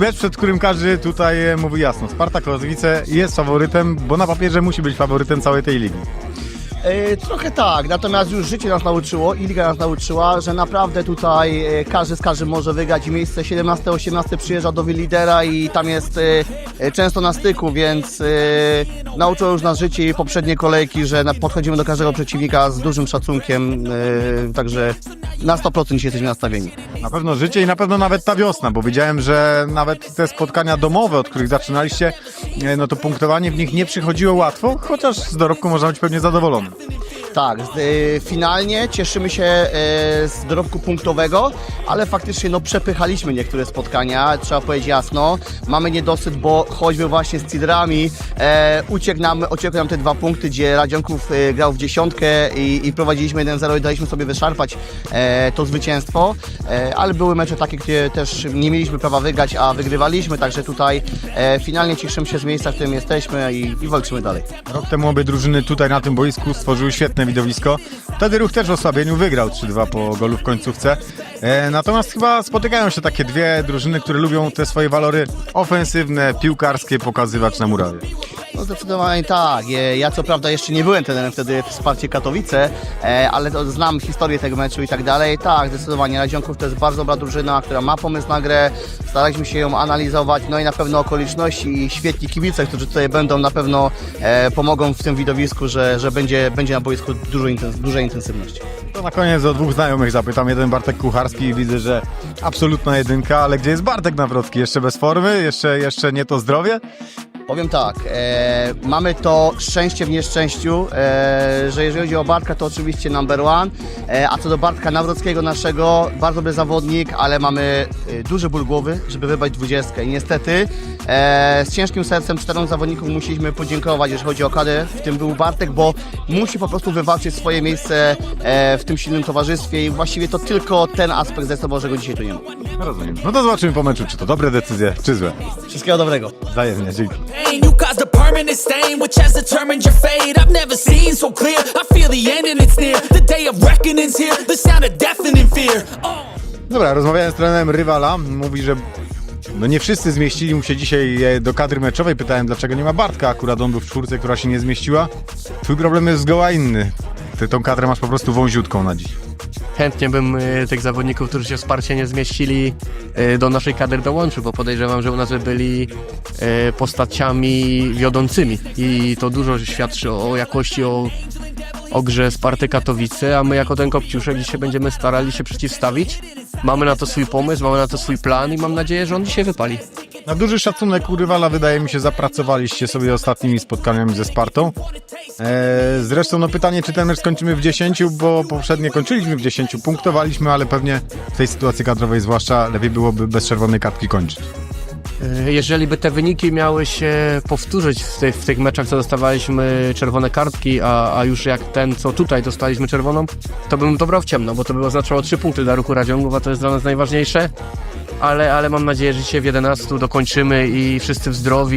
mecz, przed którym każdy tutaj e, mówi jasno. Spartak Katowice jest faworytem, bo na papierze musi być faworytem całej tej ligi. E, Trochę tak, natomiast już życie nas nauczyło i liga nas nauczyła, że naprawdę tutaj e, każdy z każdym może wygrać miejsce 17-18 przyjeżdża do lidera i tam jest e, często na styku, więc nauczyło już nas życie i poprzednie kolejki, że podchodzimy do każdego przeciwnika z dużym szacunkiem, także na 100% dzisiaj jesteśmy nastawieni. Na pewno życie i na pewno nawet ta wiosna, bo widziałem, że nawet te spotkania domowe, od których zaczynaliście, no to punktowanie w nich nie przychodziło łatwo, chociaż z dorobku można być pewnie zadowolony. Infinite. Tak, y, finalnie cieszymy się e, z dorobku punktowego, ale faktycznie no, przepychaliśmy niektóre spotkania, trzeba powiedzieć jasno. Mamy niedosyt, bo choćby właśnie z Cidrami e, uciekł nam, uciekły nam te dwa punkty, gdzie Radzionków e, grał w dziesiątkę i, i prowadziliśmy 1-0 i daliśmy sobie wyszarpać e, to zwycięstwo, e, ale były mecze takie, gdzie też nie mieliśmy prawa wygrać, a wygrywaliśmy, także tutaj finalnie cieszymy się z miejsca, w którym jesteśmy i, i walczymy dalej. Rok temu obie drużyny tutaj na tym boisku stworzyły świetne widowisko. Wtedy ruch też w osłabieniu wygrał 3-2 po golu w końcówce. E, natomiast chyba spotykają się takie dwie drużyny, które lubią te swoje walory ofensywne, piłkarskie pokazywać na murawie. No zdecydowanie tak. E, Ja co prawda jeszcze nie byłem trenerem wtedy w wsparcie Katowice, e, ale znam historię tego meczu i tak dalej. Tak, zdecydowanie Radzionków to jest bardzo dobra drużyna, która ma pomysł na grę. Staraliśmy się ją analizować, no i na pewno okoliczności i świetni kibice, którzy tutaj będą, na pewno e, pomogą w tym widowisku, że, że będzie, będzie na boisku dużo intens- duża intensywność. To na koniec o dwóch znajomych zapytam. Jeden Bartek Kucharski widzę, że absolutna jedynka, ale gdzie jest Bartek Nawrocki? Jeszcze bez formy? Jeszcze, jeszcze nie to zdrowie? Powiem tak, e, mamy to szczęście w nieszczęściu, e, że jeżeli chodzi o Bartka, to oczywiście number one, e, a co do Bartka Nawrockiego naszego, bardzo dobry zawodnik, ale mamy e, duży ból głowy, żeby wybrać dwudziestkę i niestety e, z ciężkim sercem czterem zawodnikom musieliśmy podziękować, jeżeli chodzi o kadrę, w tym był Bartek, bo musi po prostu wywalczyć swoje miejsce e, w tym silnym towarzystwie i właściwie to tylko ten aspekt zdecydował, że go dzisiaj tu nie ma. Rozumiem. No to zobaczymy po meczu, czy to dobre decyzje, czy złe. Wszystkiego dobrego. Wzajemnie, dzięki. Pain. You caused a permanent stain, which has determined your fate. I've never seen so clear. I feel the end and it's near. The day of reckoning's here. The sound of deafening fear. Oh. Dobra, rozmawiałem z trenerem rywala. Mówi, że no nie wszyscy zmieścili mu się dzisiaj e, do kadry meczowej. Pytałem, dlaczego nie ma Bartka. Akurat on był w czwórce, która się nie zmieściła. Twój problem jest zgoła inny. Ty tą kadrę masz po prostu wąziutką na dziś. Chętnie bym y, tych zawodników, którzy się wsparcie nie zmieścili, y, do naszej kadry dołączył, bo podejrzewam, że u nas by byli y, postaciami wiodącymi i to dużo świadczy o jakości, o, o grze Sparty Katowice, a my jako ten Kopciuszek dzisiaj będziemy starali się przeciwstawić. Mamy na to swój pomysł, mamy na to swój plan i mam nadzieję, że on dzisiaj wypali. Na duży szacunek u rywala, wydaje mi się, zapracowaliście sobie ostatnimi spotkaniami ze Spartą. E, zresztą no pytanie, czy ten mecz skończymy w 10, bo poprzednie kończyliśmy w 10, punktowaliśmy, ale pewnie w tej sytuacji kadrowej zwłaszcza lepiej byłoby bez czerwonej kartki kończyć. Y, Jeżeli by te wyniki miały się powtórzyć w tych, w tych meczach, co dostawaliśmy czerwone kartki, a, a już jak ten, co tutaj dostaliśmy czerwoną, to bym to brał w ciemno, bo to by oznaczało trzy punkty dla ruchu Radziągów, a to jest dla nas najważniejsze. Ale, ale mam nadzieję, że dzisiaj w 11 dokończymy i wszyscy w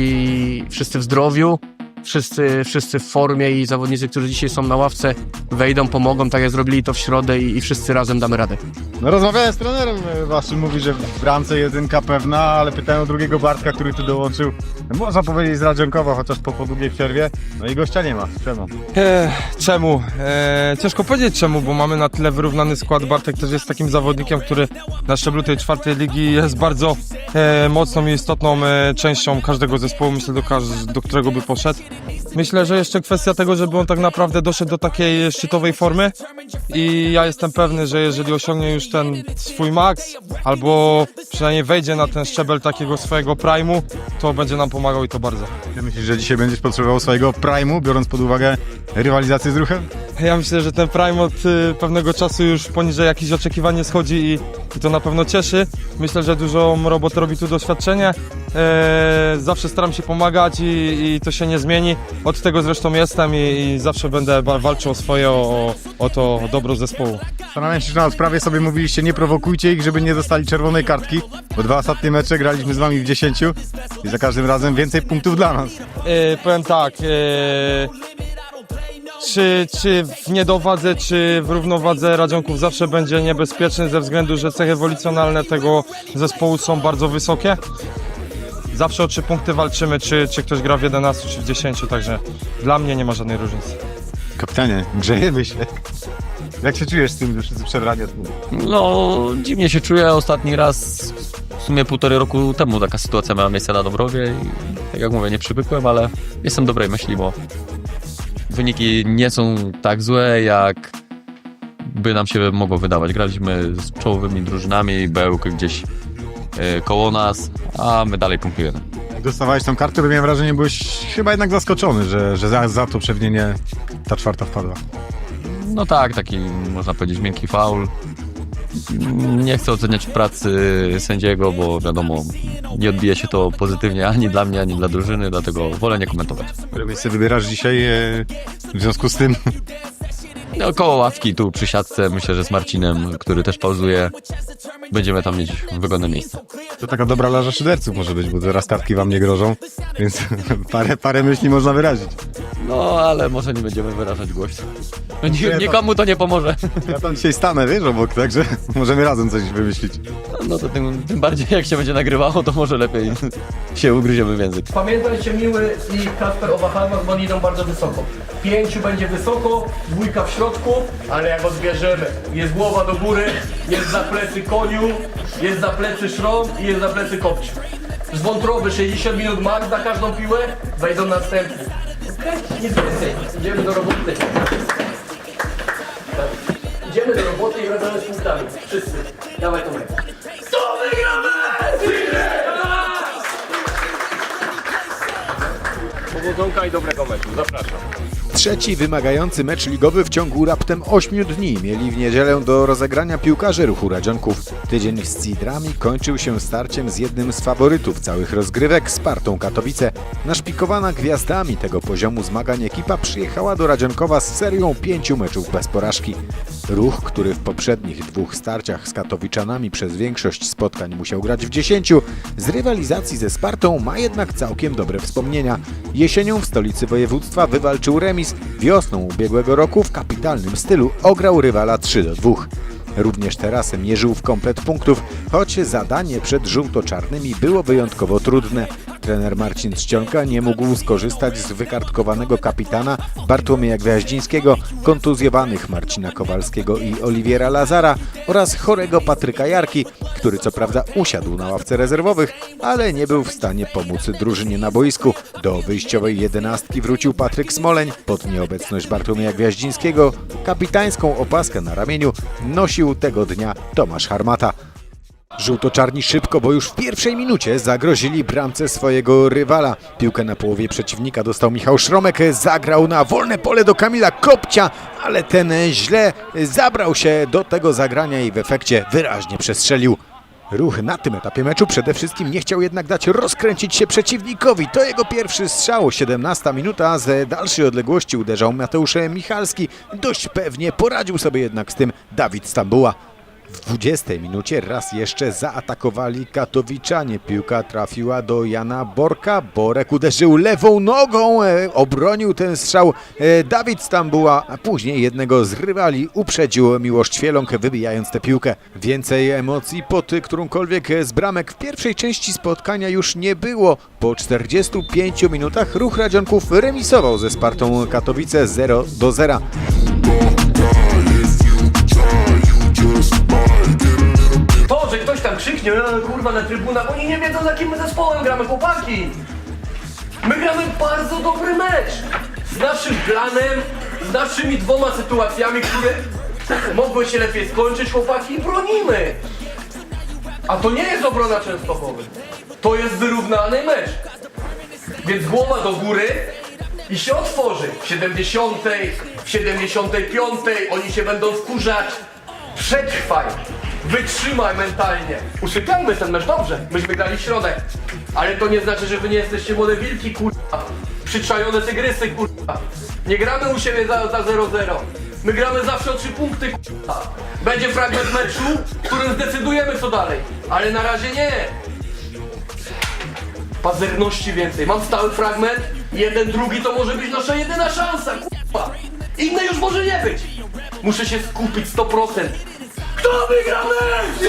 i wszyscy w zdrowiu, wszyscy, wszyscy w formie i zawodnicy, którzy dzisiaj są na ławce, wejdą, pomogą, tak jak zrobili to w środę i, i wszyscy razem damy radę. No rozmawiałem z trenerem e, waszym, mówi, że w bramce jedynka pewna, ale pytałem o drugiego Bartka, który tu dołączył. Można powiedzieć z Radzionkowa, chociaż po, po długiej przerwie. No i gościa nie ma. Czemu? E, czemu? E, ciężko powiedzieć czemu, bo mamy na tyle wyrównany skład. Bartek też jest takim zawodnikiem, który na szczeblu tej czwartej ligi jest bardzo e, mocną i istotną e, częścią każdego zespołu, myślę, do, każ- do którego by poszedł. Myślę, że jeszcze kwestia tego, żeby on tak naprawdę doszedł do takiej szczytowej formy i ja jestem pewny, że jeżeli osiągnie już ten swój maks, albo przynajmniej wejdzie na ten szczebel takiego swojego prime'u, to będzie nam pomagał i to bardzo. Ty myślisz, że dzisiaj będziesz potrzebował swojego prime'u, biorąc pod uwagę rywalizację z ruchem? Ja myślę, że ten Prime od y, pewnego czasu już poniżej jakichś oczekiwań nie schodzi i, i to na pewno cieszy. Myślę, że dużą robotę robi tu doświadczenie. E, zawsze staram się pomagać i, i to się nie zmieni. Od tego zresztą jestem i, i zawsze będę walczył o swoje, o, o to dobro zespołu. Zastanawiam się, czy na odprawie sobie mówiliście, nie prowokujcie ich, żeby nie dostali czerwonej kartki, bo dwa ostatnie mecze graliśmy z wami w 10 i za każdym razem więcej punktów dla nas. E, powiem tak, e, czy, czy w niedowadze, czy w równowadze Radzionków zawsze będzie niebezpieczny ze względu, że cechy ewolucjonalne tego zespołu są bardzo wysokie. Zawsze o trzy punkty walczymy, czy, czy ktoś gra w 11 czy w 10, także dla mnie nie ma żadnej różnicy. Kapitanie, grzejemy się. Jak się czujesz z tym już przed radią? No, dziwnie się czuję. Ostatni raz w sumie półtorej roku temu taka sytuacja miała miejsce na Dąbrowie i tak jak mówię, nie przywykłem, ale jestem dobrej myśli, bo wyniki nie są tak złe, jak by nam się mogło wydawać. Graliśmy z czołowymi drużynami, Bełk gdzieś e, koło nas, a my dalej punktujemy. Jak dostawałeś tą kartę, to miałem wrażenie, byłeś chyba jednak zaskoczony, że, że za, za to przewinienie ta czwarta wpadła. No tak, taki można powiedzieć miękki faul. Nie chcę oceniać pracy sędziego, bo wiadomo, nie odbije się to pozytywnie ani dla mnie, ani dla drużyny, dlatego wolę nie komentować. Które miejsce wybierasz dzisiaj e, w związku z tym? No, koło ławki tu przy siatce, myślę, że z Marcinem, który też pauzuje, będziemy tam mieć wygodne miejsce. To taka dobra laża szyderców może być, bo teraz kartki wam nie grożą, więc parę, parę myśli można wyrazić. No, ale może nie będziemy wyrażać głośno. Ni- Nikomu to nie pomoże. Ja tam dzisiaj stanę, wiesz, obok, także możemy razem coś wymyślić. No to tym, tym bardziej jak się będzie nagrywało, to może lepiej się ugryziemy w język. Pamiętajcie Miły i Kasper o wahadłach, bo oni idą bardzo wysoko. Pięciu będzie wysoko, dwójka w środku, ale jak odbierzemy, jest głowa do góry, jest za plecy koniu, jest za plecy szron i jest za plecy kopciu. Z wątroby 60 minut max na każdą piłę, wejdą następni. Okej, nic więcej. Idziemy do roboty. Tak. Idziemy do roboty i wracamy z punktami. Wszyscy. Dawaj Tomek. To wygramy! Powodzonka i dobrego meczu. Zapraszam. Trzeci wymagający mecz ligowy w ciągu raptem 8 dni mieli w niedzielę do rozegrania piłkarze ruchu Radzionków. Tydzień z Cidrami kończył się starciem z jednym z faworytów całych rozgrywek, Spartą Katowice. Naszpikowana gwiazdami tego poziomu zmagań ekipa przyjechała do Radzionkowa z serią pięciu meczów bez porażki. Ruch, który w poprzednich dwóch starciach z Katowiczanami przez większość spotkań musiał grać w 10, z rywalizacji ze Spartą ma jednak całkiem dobre wspomnienia. Jesienią w stolicy województwa wywalczył remis, wiosną ubiegłego roku w kapitalnym stylu ograł rywala 3 do 2. Również teraz mierzył w komplet punktów, choć zadanie przed żółto-czarnymi było wyjątkowo trudne. Trener Marcin Czcionka nie mógł skorzystać z wykartkowanego kapitana Bartłomieja Gwiaździńskiego, kontuzjowanych Marcina Kowalskiego i Oliwiera Lazara oraz chorego Patryka Jarki, który co prawda usiadł na ławce rezerwowych, ale nie był w stanie pomóc drużynie na boisku. Do wyjściowej jedenastki wrócił Patryk Smoleń. Pod nieobecność Bartłomieja Gwiaździńskiego kapitańską opaskę na ramieniu nosił tego dnia Tomasz Harmata. Żółto-czarni szybko, bo już w pierwszej minucie zagrozili bramce swojego rywala. Piłkę na połowie przeciwnika dostał Michał Szromek, zagrał na wolne pole do Kamila Kopcia, ale ten źle zabrał się do tego zagrania i w efekcie wyraźnie przestrzelił. Ruch na tym etapie meczu przede wszystkim nie chciał jednak dać rozkręcić się przeciwnikowi. To jego pierwszy strzał, 17 minuta, z dalszej odległości uderzał Mateusz Michalski. Dość pewnie poradził sobie jednak z tym Dawid Stambuła. W 20 minucie raz jeszcze zaatakowali Katowiczanie. Piłka trafiła do Jana Borka. Borek uderzył lewą nogą, e, obronił ten strzał e, Dawid Stambuła, a później jednego z rywali uprzedził Miłosz Ćwieląg, wybijając tę piłkę. Więcej emocji pod którąkolwiek z bramek w pierwszej części spotkania już nie było. Po 45 minutach ruch Radzionków remisował ze Spartą Katowice 0 do 0. na trybunach, oni nie wiedzą, z jakim zespołem gramy, chłopaki! My gramy bardzo dobry mecz! Z naszym planem, z naszymi dwoma sytuacjami, które mogły się lepiej skończyć, chłopaki, i bronimy! A to nie jest obrona Częstochowy. To jest wyrównany mecz. Więc głowa do góry i się otworzy. W 70, w 75 oni się będą wkurzać. Przetrwaj. Wytrzymaj mentalnie. Usypiamy ten mecz dobrze. Myśmy grali w środek. Ale to nie znaczy, że wy nie jesteście młode wilki, kurwa. Przyczajone tygrysy, kurwa. Nie gramy u siebie za za 0-0. My gramy zawsze o 3 punkty, kurwa. Będzie fragment meczu, w którym zdecydujemy co dalej. Ale na razie nie. Pazerności więcej. Mam stały fragment. Jeden, drugi to może być nasza jedyna szansa, kurwa. Innej już może nie być. Muszę się skupić 100%. Kto wygra mecz?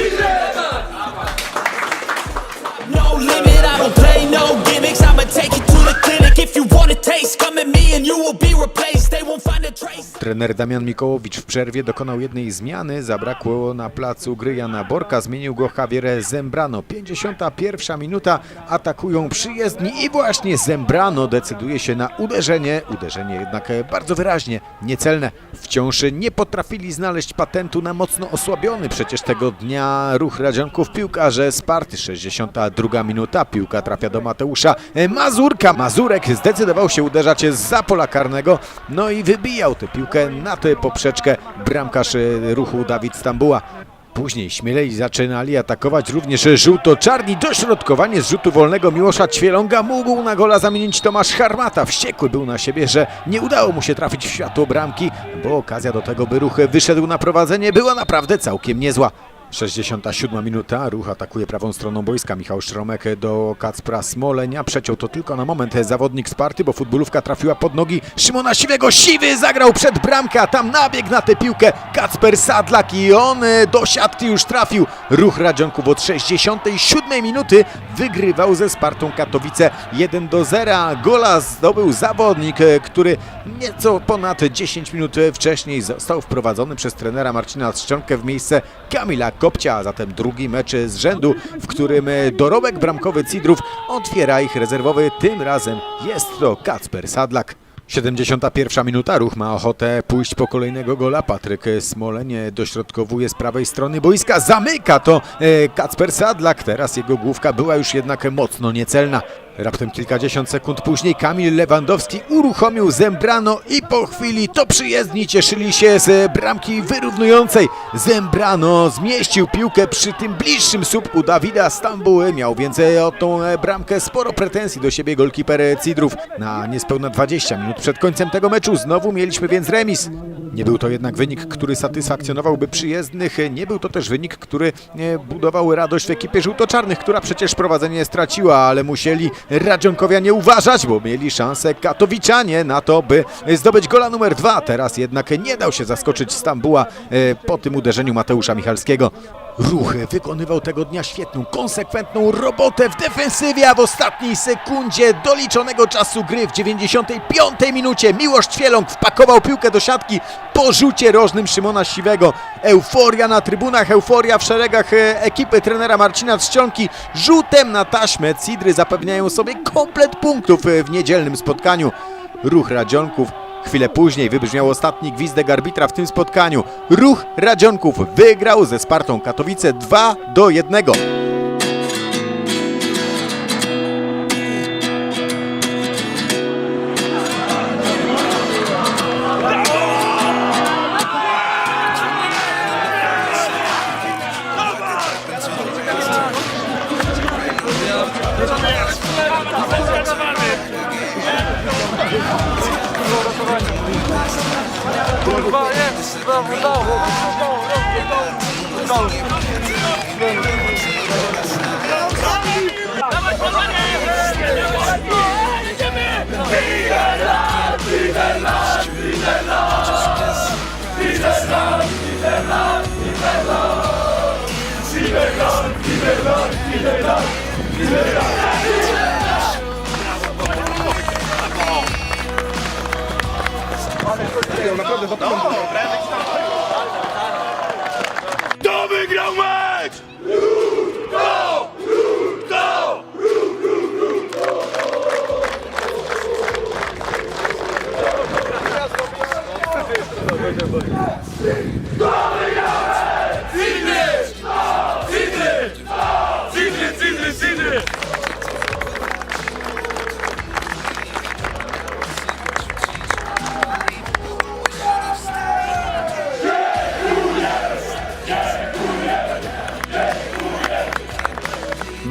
No limit, Don't play no gimmicks. I'ma take you to the clinic. If you want a taste, come at me and you will be replaced. They won't find a trace. Trener Damian Mikołowicz w przerwie dokonał jednej zmiany. Zabrakło na placu gry Jana Borka. Zmienił go Javier Zembrano. 51 minuta. Atakują przyjezdni i właśnie Zembrano decyduje się na uderzenie. Uderzenie jednak bardzo wyraźnie niecelne. Wciąż nie potrafili znaleźć patentu na mocno osłabiony przecież tego dnia ruch Radzionków piłkarze Sparty. 62 minuta. Piłka trafia do Mateusza e, Mazurka. Mazurek zdecydował się uderzać za pola karnego. No i wybijał tę piłkę na tę poprzeczkę bramkarz e, ruchu Dawid Stambuła. Później śmielej zaczynali atakować również żółto-czarni. Dośrodkowanie z rzutu wolnego Miłosza Ćwielonga mógł na gola zamienić Tomasz Harmata. Wściekły był na siebie, że nie udało mu się trafić w światło bramki, bo okazja do tego, by ruch wyszedł na prowadzenie, była naprawdę całkiem niezła. 67 minuta, ruch atakuje prawą stroną boiska. Michał Szromek do Kacpra Smolenia. Przeciął to tylko na moment zawodnik Sparty, bo futbolówka trafiła pod nogi Szymona Siwego. Siwy zagrał przed bramkę, tam nabiegł na tę piłkę Kacper Sadlak i on e, do siatki już trafił. Ruch Radzionków od 67 minuty wygrywał ze Spartą Katowice 1 do 0. Gola zdobył zawodnik, e, który nieco ponad 10 minut wcześniej został wprowadzony przez trenera Marcina Trzcionkę w miejsce Kamila Kopcia, zatem drugi mecz z rzędu, w którym dorobek bramkowy Cidrów otwiera ich rezerwowy. Tym razem jest to Kacper Sadlak. 71 minuta, ruch ma ochotę pójść po kolejnego gola. Patryk Smolenie dośrodkowuje z prawej strony boiska, zamyka to e, Kacper Sadlak. Teraz jego główka była już jednak mocno niecelna. Raptem kilkadziesiąt sekund później Kamil Lewandowski uruchomił Zembrano i po chwili to przyjezdni cieszyli się z bramki wyrównującej. Zembrano zmieścił piłkę przy tym bliższym słupku Dawida Stambuły. Miał więcej o tą e, bramkę sporo pretensji do siebie golkiper Cidrów. Na niespełna 20 minut przed końcem tego meczu znowu mieliśmy więc remis. Nie był to jednak wynik, który satysfakcjonowałby przyjezdnych. Nie był to też wynik, który e, budował radość w ekipie żółto-czarnych, która przecież prowadzenie straciła, ale musieli Radzionkowianie uważać, bo mieli szansę Katowiczanie na to, by zdobyć gola numer dwa. Teraz jednak nie dał się zaskoczyć Stambuła e, po tym uderzeniu Mateusza Michalskiego. Ruch wykonywał tego dnia świetną, konsekwentną robotę w defensywie, a w ostatniej sekundzie doliczonego czasu gry w 95 minucie Miłosz Ćwieląg wpakował piłkę do siatki po rzucie rożnym Szymona Siwego. Euforia na trybunach, euforia w szeregach e, ekipy trenera Marcina Trzcionki. Rzutem na taśmę Cidry zapewniają sobie komplet punktów e, w niedzielnym spotkaniu. Ruch Radzionków Chwilę później wybrzmiał ostatni gwizdek arbitra w tym spotkaniu. Ruch Radzionków wygrał ze Spartą Katowice 2 do 1. domu, do domu, do domu, do domu. Dawaj, Libertad, libertad, libertad, libertad. Naprawdę, dokument.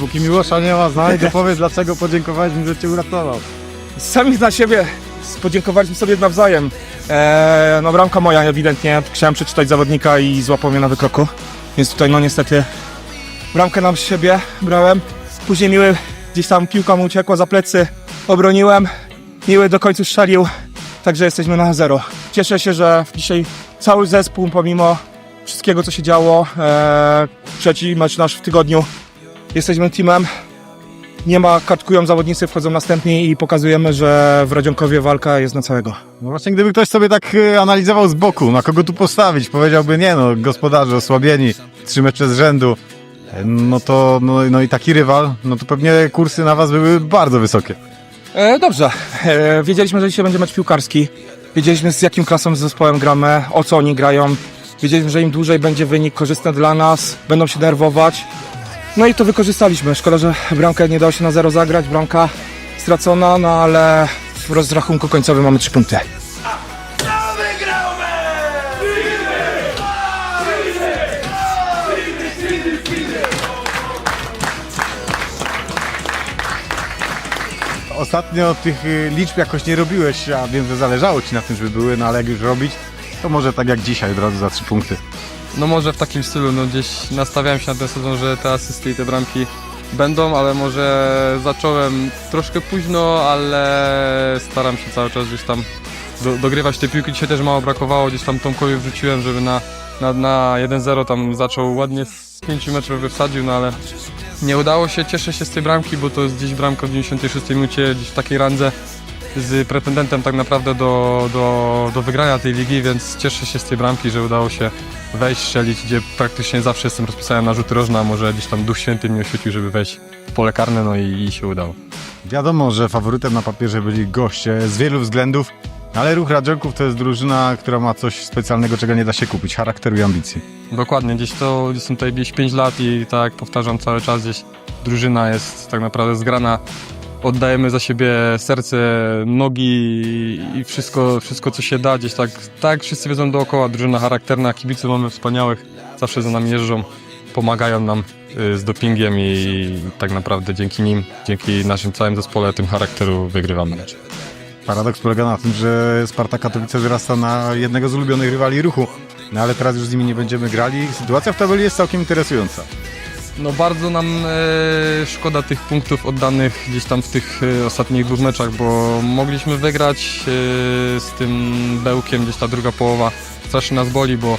Póki Miłosza nie ma, znajdź go powiedz dlaczego podziękowałeś mi, że cię uratował. Sami dla siebie podziękowaliśmy sobie nawzajem. Eee, no bramka moja ewidentnie, chciałem przeczytać zawodnika i złapał mnie na wykroku. Więc tutaj no niestety bramkę na siebie brałem. Później Miły gdzieś tam piłka mu uciekła za plecy, obroniłem. Miły do końca strzelił, także jesteśmy na zero. cieszę się, że dzisiaj cały zespół, pomimo wszystkiego, co się działo, e, trzeci mecz nasz w tygodniu, jesteśmy teamem. Nie ma, kartkują zawodnicy, wchodzą następni i pokazujemy, że w Radzionkowie walka jest na całego. No właśnie, gdyby ktoś sobie tak e, analizował z boku, na kogo tu postawić, powiedziałby, nie no, gospodarze osłabieni, trzy mecze z rzędu, e, no to, no, no i taki rywal, no to pewnie kursy na was były bardzo wysokie. E, dobrze. E, wiedzieliśmy, że dzisiaj będzie mecz piłkarski. Wiedzieliśmy, z jakim klasą z zespołem gramy, o co oni grają. Wiedzieliśmy, że im dłużej będzie wynik korzystny dla nas, będą się nerwować. No i to wykorzystaliśmy. Szkoda, że bramkę nie dało się na zero zagrać, bramka stracona, no ale w rozrachunku końcowym mamy trzy punkty. Ostatnio tych y, liczb jakoś nie robiłeś, a wiem, że zależało ci na tym, żeby były, no ale jak już robić, to może tak jak dzisiaj od razu za trzy punkty. No może w takim stylu, no gdzieś nastawiałem się na ten sezon, że te asysty i te bramki będą, ale może zacząłem troszkę późno, ale staram się cały czas gdzieś tam do, dogrywać te piłki. Dzisiaj też mało brakowało, gdzieś tam Tomkowi wrzuciłem, żeby na, na, na 1-0 tam zaczął ładnie z 5 meczów by wsadził, no ale nie udało się. Cieszę się z tej bramki, bo to jest gdzieś bramka w 96 minucie, gdzieś w takiej randze z pretendentem tak naprawdę do, do, do wygrania tej ligi, więc cieszę się z tej bramki, że udało się wejść, strzelić, gdzie praktycznie zawsze jestem rozpisany na rzuty rożne, a może gdzieś tam Duch Święty mnie oświecił, żeby wejść w pole karne, no i, i się udało. Wiadomo, że faworytem na papierze byli goście z wielu względów, ale ruch Radzionków to jest drużyna, która ma coś specjalnego, czego nie da się kupić, charakteru i ambicji. Dokładnie, gdzieś to jestem tutaj gdzieś 5 lat i tak powtarzam cały czas, gdzieś drużyna jest tak naprawdę zgrana. Oddajemy za siebie serce, nogi i wszystko, wszystko co się da, gdzieś tak, tak wszyscy wiedzą dookoła, drużyna charakterna, kibiców mamy wspaniałych, zawsze za nami jeżdżą, pomagają nam y, z dopingiem i tak naprawdę dzięki nim, dzięki naszym całym zespole, tym charakteru wygrywamy mecz. Paradoks polega na tym, że Sparta Katowice wyrasta na jednego z ulubionych rywali ruchu, no ale teraz już z nimi nie będziemy grali. Sytuacja w tabeli jest całkiem interesująca. No bardzo nam e, szkoda tych punktów oddanych gdzieś tam w tych e, ostatnich dwóch meczach, bo mogliśmy wygrać e, z tym Bełkiem, gdzieś ta druga połowa strasznie nas boli, bo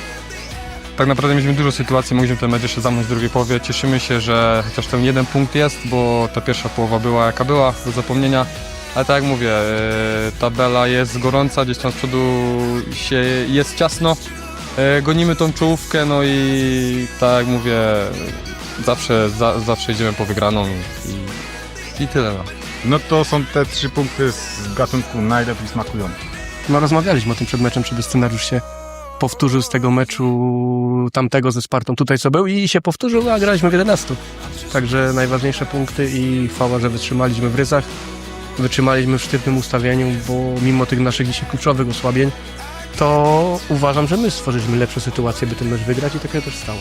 tak naprawdę mieliśmy dużo sytuacji, mogliśmy ten mecz jeszcze zamknąć w drugiej połowie. Cieszymy się, że chociaż ten jeden punkt jest, bo ta pierwsza połowa była jaka była, do zapomnienia. Ale tak jak mówię, e, tabela jest gorąca, gdzieś tam z przodu się jest ciasno. E, Gonimy tą czołówkę, no i tak jak mówię, zawsze, za, zawsze idziemy po wygraną i, i tyle. No. No to są te trzy punkty z gatunku najlepiej smakujących. No rozmawialiśmy o tym przed meczem, żeby scenariusz się powtórzył z tego meczu tamtego ze Spartą tutaj co był i się powtórzył, a graliśmy w 11. Także najważniejsze punkty i chwała, że wytrzymaliśmy w ryzach, wytrzymaliśmy w sztywnym ustawieniu, bo mimo tych naszych dzisiaj kluczowych osłabień, to uważam, że my stworzyliśmy lepsze sytuacje, by ten mecz wygrać i takie też stało.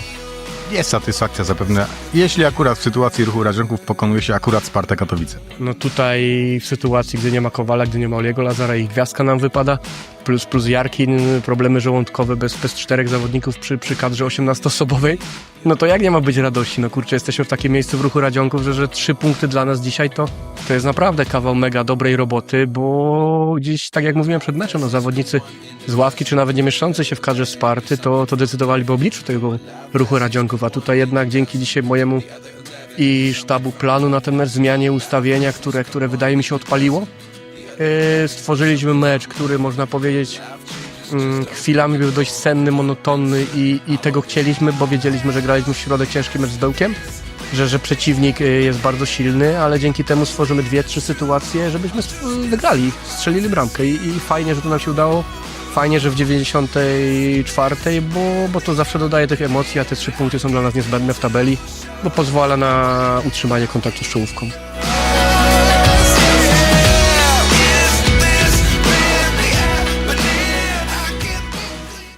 Jest satysfakcja zapewne, jeśli akurat w sytuacji ruchu Radzionków pokonuje się akurat Spartę Katowice. No tutaj w sytuacji, gdy nie ma Kowala, gdy nie ma Oliego Lazara i gwiazdka nam wypada, plus, plus Jarkin, problemy żołądkowe bez, bez czterech zawodników przy, przy kadrze 18-osobowej, no to jak nie ma być radości? No kurczę, jesteśmy w takim miejscu w ruchu Radzionków, że, że trzy punkty dla nas dzisiaj to, to jest naprawdę kawał mega dobrej roboty, bo gdzieś, tak jak mówiłem przed meczem, no zawodnicy z ławki, czy nawet nie mieszczący się w kadrze Sparty, to, to decydowali o obliczu tego ruchu Radzionków, a tutaj jednak dzięki dzisiaj mojemu i sztabu planu na ten mecz, zmianie ustawienia, które, które wydaje mi się odpaliło. Yy, stworzyliśmy mecz, który można powiedzieć mm, chwilami był dość senny, monotonny i, i tego chcieliśmy, bo wiedzieliśmy, że graliśmy w środek ciężki mecz z Bełkiem, że, że przeciwnik yy, jest bardzo silny, ale dzięki temu stworzymy dwie, trzy sytuacje, żebyśmy wygrali, strzelili bramkę i, i fajnie, że to nam się udało. Fajnie, że w 94, bo, bo to zawsze dodaje tych emocji, a te trzy punkty są dla nas niezbędne w tabeli, bo pozwala na utrzymanie kontaktu z czołówką.